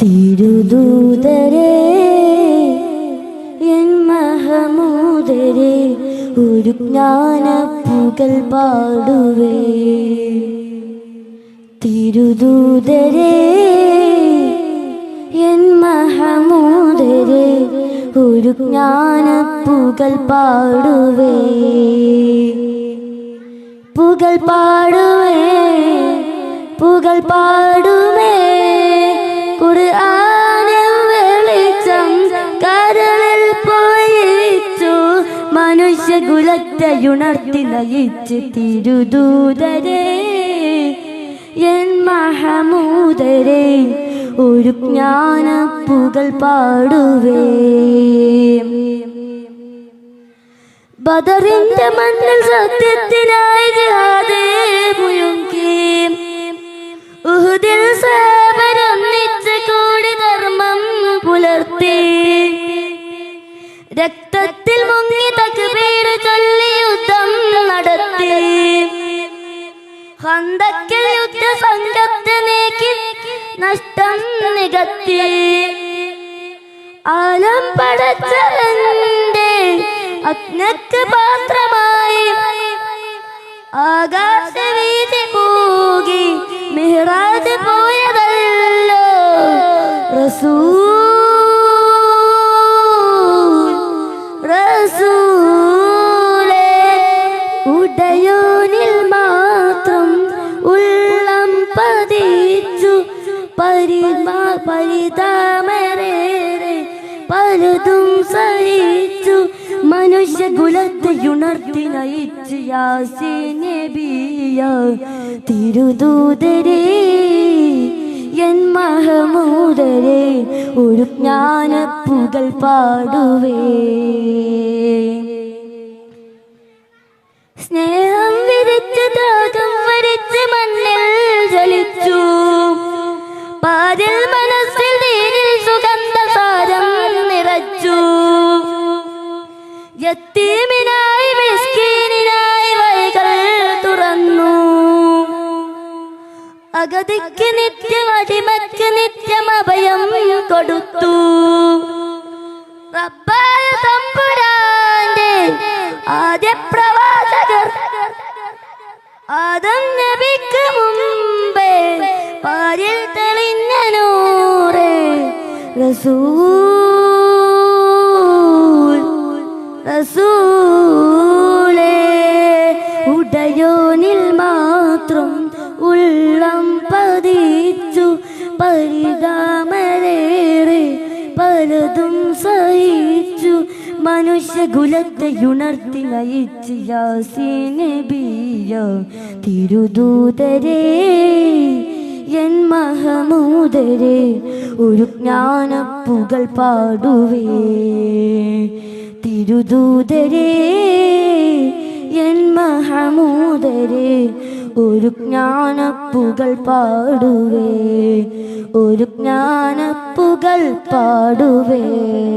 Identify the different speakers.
Speaker 1: തിരുദൂതരേ N മഹമൂദരേ ഒരു ജ്ഞാനപ്പുകൾ പാടുവേ. തിരുദൂതരേ N മഹമൂതരെ ഒരു ജ്ഞാനപ്പുകൾ പാടുവേ. പുകൾ പാടുവേ പുകൾ പാടുമേ. ഖുർആനിൽ വെളിച്ചം കരളിൽ പോയിച്ചു മനുഷ്യകുലത്തെയുണർത്തി നയിച്ച് തിരുദൂതരേ. എൻ മഹമൂതരെ ഒരു ജ്ഞാന പുകൾ പാടുവേ. ബദറിന്റെ മണ്ണിൽ സത്യത്തിനായി ജിഹാദേ രക്തത്തിൽ മുങ്ങി തക്ബീർ ചൊല്ലി യുദ്ധം നടത്തി. ഹന്തക്കൽ യുദ്ധ സംഘത്തെ നീക്കി നഷ്ടം നികത്തി. ആലം പടച്ചവന്റെ അഗ്നക്ക് പാത്രമായി. ആകാശവീതി പരിമാ പരിതാമരേറെ പലതും സഹിച്ചു. മനുഷ്യ കുലത്തെയുണർത്തി നയിച്ചു എൻ മഹമൂദരേ ഒരു ജ്ഞാനപ്പുകൾ പാടുവേ. അഗതിക്ക് നിത്യം അടിമക്ക് നിത്യം അഭയം കൊടുത്തു. തമ്പുരാന്റെ ആദ്യ പ്രവാചകർ. ആദം നബിക്ക് മുമ്പേ പാരിൽ തെളിഞ്ഞ നൂറ് റസൂൽ റസൂലേ ഉടയോനിൽ മാത്രം ഉള്ളം പതിച്ചു പരിതാമരേറെ പലതും സഹിച്ചു. മനുഷ്യകുലത്തെയുണർത്തി നയിച്ച് യാസിനബിയ തിരുദൂതരേ എൻ മഹമൂതരെ ഒരു ജ്ഞാനപ്പുകൾ പാടുവേ. തിരുദൂതരേ എൻ മഹമൂദരേ ഒരു ജ്ഞാനപ്പുകൾ പാടുവേ. ഒരു ജ്ഞാനപ്പുകൾ പാടുവേ.